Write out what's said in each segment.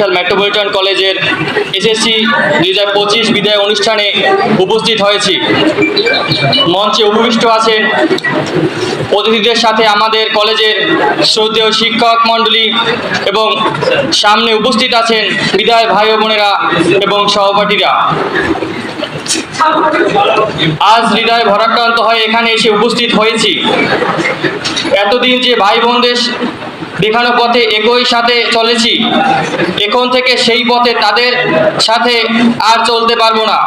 Barishal metropolitan কলেজের SSC দুই হাজার পঁচিশ বিদায় অনুষ্ঠানে উপস্থিত হয়েছি। মঞ্চে উপবিষ্ট আছেন অতিথিদের সাথে আমাদের কলেজের শ্রদ্ধেয় শিক্ষক মণ্ডলী এবং সামনে উপস্থিত আছেন বিদায় ভাই বোনেরা এবং সহপাঠীরা। আজ হৃদয় ভরাক্রান্ত হয়ে এখানে এসে উপস্থিত হয়েছি। এতদিন যে ভাই বোনদের দেখানো পথে একই সাথে চলেছি। এখন থেকে সেই পথে তাদের সাথে আর চলতে পারব না।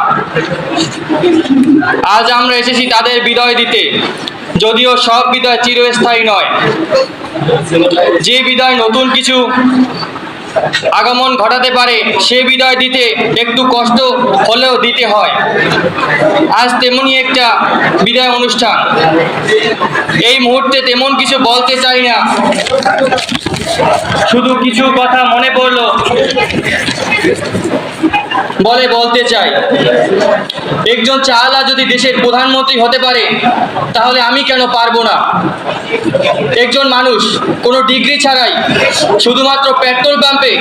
আজ আমরা এসেছি তাদের বিদায় দিতে। যদিও সব বিদায় চিরস্থায়ী নয়। যে বিদায় নতুন কিছু আগমন ঘটাতে পারে, সে বিদায় দিতে একটু কষ্ট হলেও দিতে হয়। আজ তেমনি একটা বিদায় অনুষ্ঠান। এই মুহূর্তে তেমন কিছু বলতে চাই না। শুধু কিছু কথা মনে পড়ল। বলে, বলতে চাই। একজন চাওয়ালা যদি দেশের প্রধানমন্ত্রী হতে পারে, তাহলে আমি কেন পারব না? একজন মানুষ কোনো ডিগ্রি ছাড়াই শুধুমাত্র পেট্রোল পাম্পে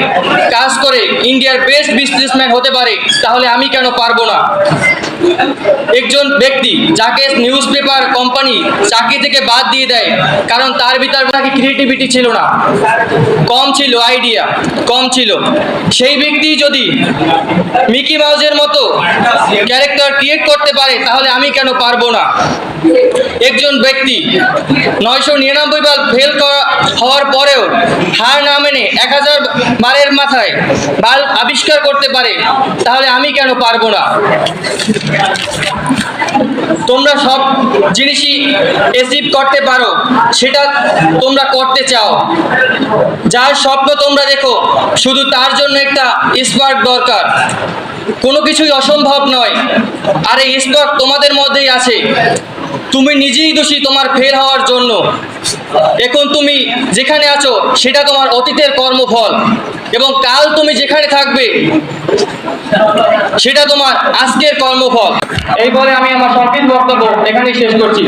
কাজ করে, ইন্ডিয়ার বেস্ট বিজনেসম্যান হতে পারে, তাহলে আমি কেন পারব না? একজন ব্যক্তি যাকে নিউজ পেপার কোম্পানি চাকরি থেকে বাদ দিয়ে দেয়, কারণ তার ভিতর নাকি ক্রিয়েটিভিটি ছিল না। কম ছিল আইডিয়া কম ছিল। সেই ব্যক্তি যদি মিকি মাউজের মতো ক্যারেক্টার ক্রিয়েট করতে পারে, তাহলে আমি কেন পারব না? একজন ব্যক্তি নয়শো নিরানব্বই বার ফেল হওয়ার পরেও হার না মেনে এক হাজার বারের মাথায় বাল আবিষ্কার করতে পারে, তাহলে আমি কেন পারব না? তোমরা সব জিনিসই অ্যাচিভ করতে পারো, সেটা তোমরা করতে চাও। যার স্বপ্ন তোমরা দেখো, শুধু তার জন্য একটা স্পার্ক দরকার। কোনো কিছুই অসম্ভব নয়। আর এই স্পার্ক তোমাদের মধ্যেই আছে। তুমি নিজেই দোষী তোমার ফেল হওয়ার জন্য। এখন তুমি যেখানে আছো, সেটা তোমার অতীতের কর্মফল। এবং কাল তুমি যেখানে থাকবে, সেটা তোমার আজকের কর্মফল। এই বলে আমি আমার সংক্ষিপ্ত বক্তব্য এখানেই শেষ করছি।